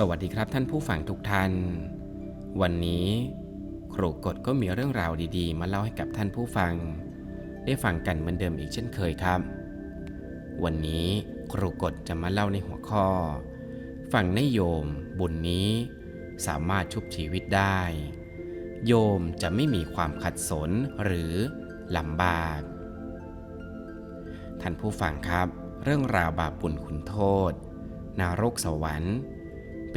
สวัสดีครับท่านผู้ฟังทุกท่าน วันนี้ครูกฎก็มีเรื่องราวดีๆ มาเล่าให้กับท่านผู้ฟัง ได้ฟังกันเหมือนเดิมอีกเช่นเคยครับ วันนี้ครูกฎจะมาเล่าในหัวข้อฟังนโยม บุญนี้สามารถชุบชีวิตได้ โยมจะไม่มีความขัดสนหรือลำบาก ท่านผู้ฟังครับ เรื่องราวบาปบุญคุณโทษนรกสวรรค์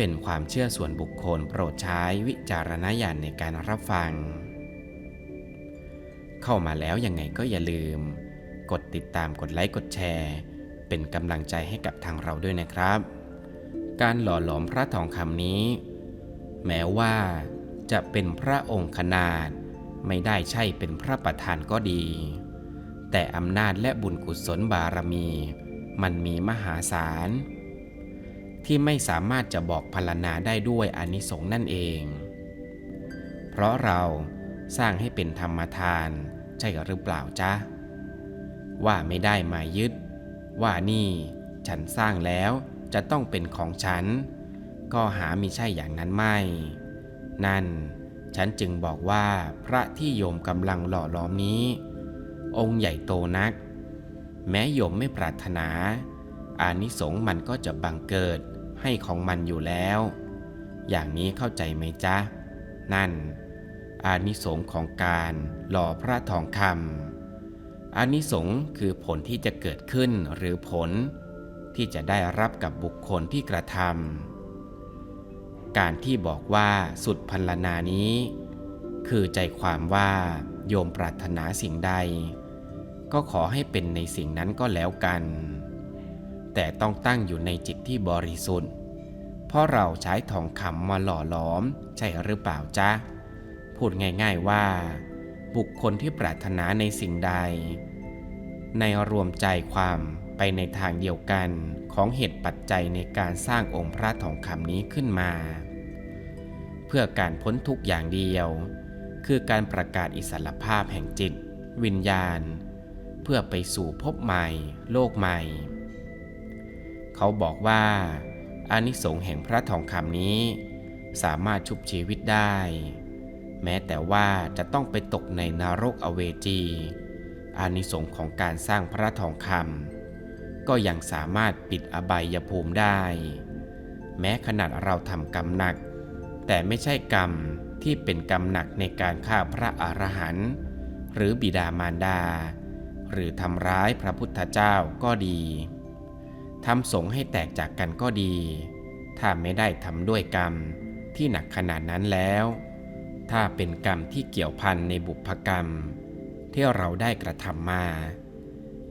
เป็นความเชื่อส่วนบุคคลโปรดใช้วิจารณญาณในการรับฟัง เข้ามาแล้วยังไงก็อย่าลืม กดติดตามกดไลค์กดแชร์ เป็นกำลังใจให้กับทางเราด้วยนะครับ การหล่อหลอมพระทองคำนี้ แม้ว่าจะเป็นพระองค์ขนาด ไม่ได้ใช่เป็นพระประธานก็ดี แต่อำนาจและบุญกุศลบารมี มันมีมหาศาล ที่ไม่สามารถจะบอกพรรณนาได้ด้วยอนิสงส์นั่นเอง เพราะเราสร้างให้เป็นธรรมทานใช่หรือเปล่าจ๊ะ ว่าไม่ได้มายึด ว่านี่ฉันสร้างแล้วจะต้องเป็นของฉัน ก็หามิใช่อย่างนั้นไม่ นั่นฉันจึงบอกว่าพระที่โยมกำลังหล่อล้อมนี้ องค์ใหญ่โตนัก แม้โยมไม่ปรารถนา อานิสงส์มันก็จะบังเกิดให้ของมันอยู่แล้ว อย่างนี้เข้าใจไหมจ๊ะ นั่น อานิสงส์ของการหล่อพระทองคำอานิสงส์คือผลที่จะเกิดขึ้นหรือผล ที่จะได้รับกับบุคคลที่กระทำการที่บอกว่าสุดพันลนานี้ คือใจความว่าโยมปรารถนาสิ่งใด ก็ขอให้เป็นในสิ่งนั้นก็แล้วกัน แต่ต้องตั้งอยู่ในจิตที่บริสุทธิ์ เพราะเราใช้ทองคำมาหล่อหลอม ใช่หรือเปล่าจ๊ะ พูดง่าย ๆว่า บุคคลที่ปรารถนาในสิ่งใด ในรวมใจความไปในทางเดียวกันของเหตุปัจจัยในการสร้างองค์พระทองคำนี้ขึ้นมา เพื่อการพ้นทุกอย่างเดียว คือการประกาศอิสรภาพแห่งจิต วิญญาณ เพื่อไปสู่ภพใหม่ โลกใหม่ เขาบอกว่าอานิสงส์แห่งพระทองคำนี้ สามารถชุบชีวิตได้ แม้แต่ว่าจะต้องไปตกในนรกอเวจีอานิสงส์ของการสร้างพระทองคำก็ยังสามารถปิดอบายภูมิได้ แม้ขนาดเราทำกรรมหนัก แต่ไม่ใช่กรรมที่เป็นกรรมหนักในการฆ่าพระอรหันต์หรือบิดามารดา หรือทำร้ายพระพุทธเจ้าก็ดี ทำสงให้แตกจากกันก็ดี ถ้าไม่ได้ทำด้วยกรรมที่หนักขนาดนั้นแล้ว ถ้าเป็นกรรมที่เกี่ยวพันในบุพกรรม ที่เราได้กระทำมา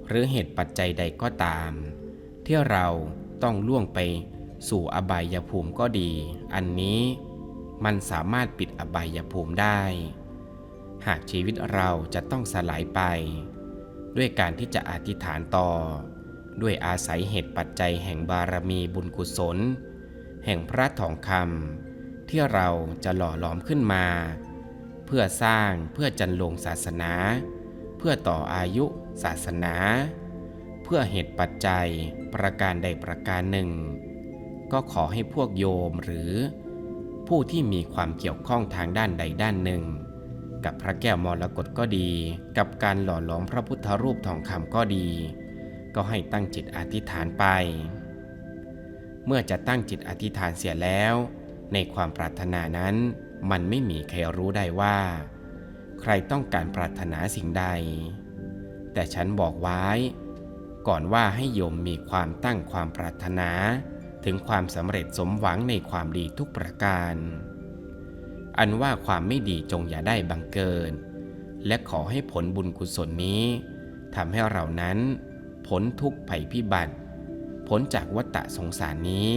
หรือเหตุปัจจัยใดก็ตาม ที่เราต้องล่วงไปสู่อบายภูมิก็ดี อันนี้มันสามารถปิดอบายภูมิได้ หากชีวิตเราจะต้องสลายไป ด้วยการที่จะอธิษฐานต่อ ด้วยอาศัยเหตุปัจจัยแห่งบารมีบุญกุศล แห่งพระทองคำที่เราจะหล่อหลอมขึ้นมา เพื่อสร้างเพื่อจันลงศาสนา เพื่อต่ออายุศาสนา เพื่อเหตุปัจจัยประการใดประการหนึ่ง ก็ขอให้พวกโยมหรือ ผู้ที่มีความเกี่ยวข้องทางด้านใดด้านหนึ่ง กับพระแก้วมรกตก็ดี กับการหล่อหลอมพระพุทธรูปทองคำก็ดี ก็ให้ตั้งจิตอธิษฐานไป เมื่อจะตั้งจิตอธิษฐานเสียแล้ว ในความปรารถนานั้น มันไม่มีใครรู้ได้ว่า ใครต้องการปรารถนาสิ่งใด แต่ฉันบอกไว้ ก่อนว่าให้โยมมีความตั้งความปรารถนา ถึงความสำเร็จสมหวังในความดีทุกประการ อันว่าความไม่ดีจงอย่าได้บังเกินและขอให้ผลบุญกุศลนี้ทำให้เรานั้น พ้นทุกภัยพิบัติ พ้นจากวัฏสงสารนี้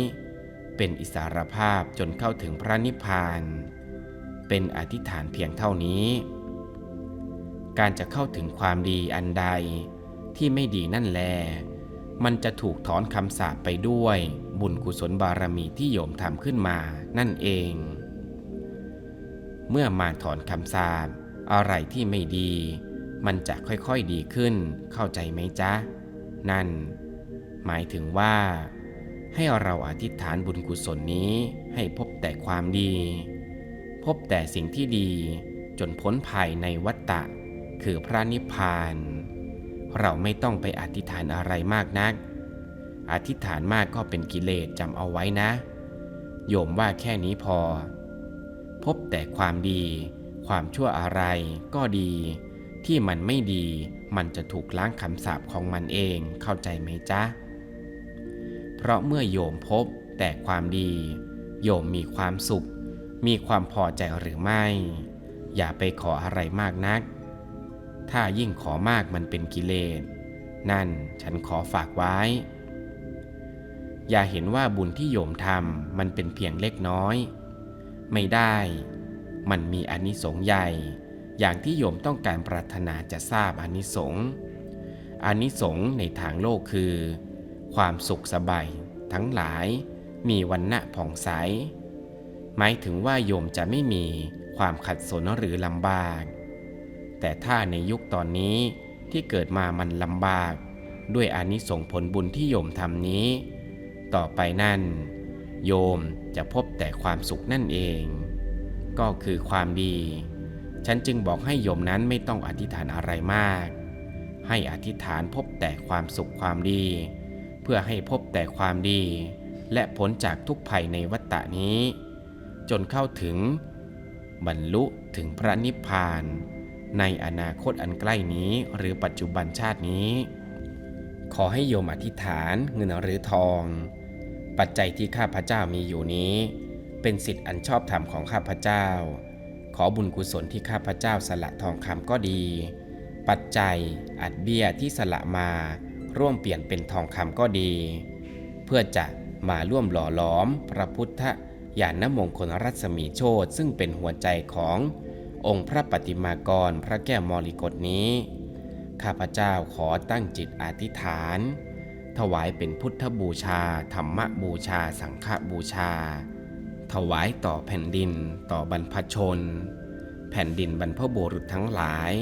เป็นอิสารภาพจนเข้าถึงพระนิพพาน เป็นอธิษฐานเพียงเท่านี้ การจะเข้าถึงความดีอันใดที่ไม่ดีนั่นแล มันจะถูกถอนคำสาปไปด้วยบุญกุศลบารมีที่โยมทำขึ้นมานั่นเอง เมื่อมาถอนคำสาปอะไรที่ไม่ดี มันจะค่อยๆดีขึ้น เข้าใจไหมจ๊ะ นั่น หมายถึงว่า ให้เราอธิษฐานบุญกุศลนี้ให้พบแต่ความดี พบแต่สิ่งที่ดีจนพ้นภายในวัฏฏะคือพระนิพพาน เราไม่ต้องไปอธิษฐานอะไรมากนัก อธิษฐานมากก็เป็นกิเลสจำเอาไว้นะ โยมว่าแค่นี้พอ พบแต่ความดี ความชั่วอะไรก็ดี ที่มันไม่ดี มันจะถูกล้างคำสาปของมันเองเข้าใจไหมจ๊ะ เพราะเมื่อโยมพบแต่ความดี โยมมีความสุข มีความพอใจหรือไม่ อย่าไปขออะไรมากนัก ถ้ายิ่งขอมากมันเป็นกิเลส นั่นฉันขอฝากไว้ อย่าเห็นว่าบุญที่โยมทำมันเป็นเพียงเล็กน้อย ไม่ได้ มันมีอานิสงส์ใหญ่ อย่างที่โยมต้องการปรารถนาจะทราบอนิสงส์อนิสงส์ในทางโลกคือ ความสุขสบายทั้งหลาย มีวันณะผ่องใส หมายถึงว่าโยมจะไม่มีความขัดสนหรือลำบาก แต่ถ้าในยุคตอนนี้ที่เกิดมามันลำบาก ด้วยอนิสงส์ผลบุญที่โยมทำนี้ ต่อไปนั่น โยมจะพบแต่ความสุขนั่นเอง ก็คือความดี ฉันจึงบอกให้โยมนั้นไม่ต้องอธิษฐานอะไรมาก ให้อธิษฐานพบแต่ความสุขความดี เพื่อให้พบแต่ความดี และพ้นจากทุกภัยในวัฏฏะนี้ จนเข้าถึง บรรลุถึงพระนิพพาน ในอนาคตอันใกล้นี้หรือปัจจุบันชาตินี้ ขอให้โยมอธิษฐานเงินหรือทอง ปัจจัยที่ข้าพเจ้ามีอยู่นี้ เป็นสิทธิ์อันชอบธรรมของข้าพเจ้า ขอบุญกุศลที่ข้าพเจ้าสละทองคำก็ดี ปัจจัยอัดเบี้ยที่สละมา ร่วมเปลี่ยนเป็นทองคำก็ดี เพื่อจะมาร่วมหล่อหลอมพระพุทธญาณมงคลรัศมีโชตซึ่งเป็นหัวใจขององค์พระปฏิมากรพระแก้วมรกตนี้ ข้าพเจ้าขอตั้งจิตอธิษฐาน ถวายเป็นพุทธบูชา ธรรมบูชา สังฆบูชา ถวายต่อแผ่นดินต่อบรรพชน แผ่นดินบรรพบุรุษทั้งหลาย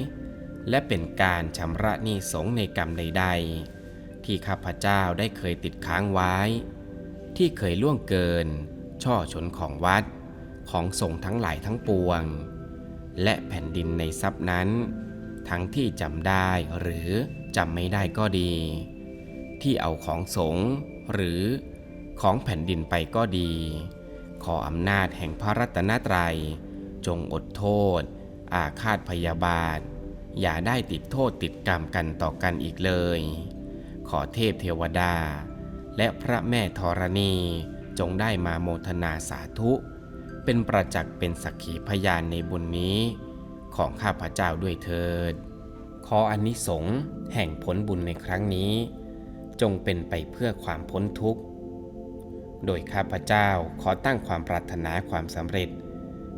และเป็นการชำระหนี้สงในกรรมใดๆ ที่ข้าพเจ้าได้เคยติดค้างไว้ ที่เคยล่วงเกิน ช่อชนของวัดของสงทั้งหลายทั้งปวง และแผ่นดินในทรัพย์นั้น ทั้งที่จำได้หรือจำไม่ได้ก็ดี ที่เอาของสงหรือของแผ่นดินไปก็ดี ขออำนาจแห่งพระรัตนตรัย จงอดโทษ อาฆาตพยาบาท อย่าได้ติดโทษติดกรรมกันต่อกันอีกเลย ขอเทพเทวดา และพระแม่ธรณีจงได้มาโมทนาสาธุ เป็นประจักษ์เป็นสักขีพยานในบุญนี้ ของข้าพเจ้าด้วยเถิด ขออานิสงส์แห่งผลบุญในครั้งนี้ จงเป็นไปเพื่อความพ้นทุกข์ โดยข้าพเจ้าขอตั้งความปรารถนาความสำเร็จ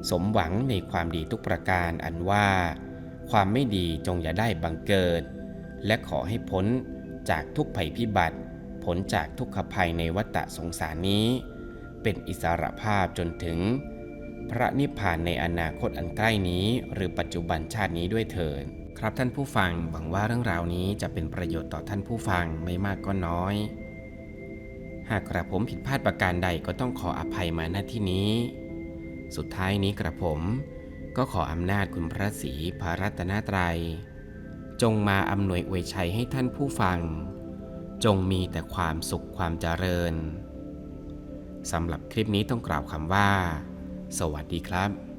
สมหวังในความดีทุกประการอันว่า ความไม่ดีจงอย่าได้บังเกิด และขอให้พ้นจากทุกภัยพิบัติพ้นจากทุกขภัยในวัฏสงสารนี้ เป็นอิสรภาพจนถึง พระนิพพานในอนาคตอันใกล้นี้ หรือปัจจุบันชาตินี้ด้วยเถิดครับท่านผู้ฟังหวังว่าเรื่องราวนี้จะเป็นประโยชน์ต่อท่านผู้ฟังไม่มากก็น้อย หากกระผมผิดพลาดประการใดก็ต้องขออภัยมาณที่นี้ สุดท้ายนี้กระผมก็ขออำนาจคุณพระศรีพระรัตนตรัย จงมาอำนวยอวยชัยให้ท่านผู้ฟัง จงมีแต่ความสุขความเจริญสำหรับคลิปนี้ต้องกล่าวคำว่า สวัสดีครับ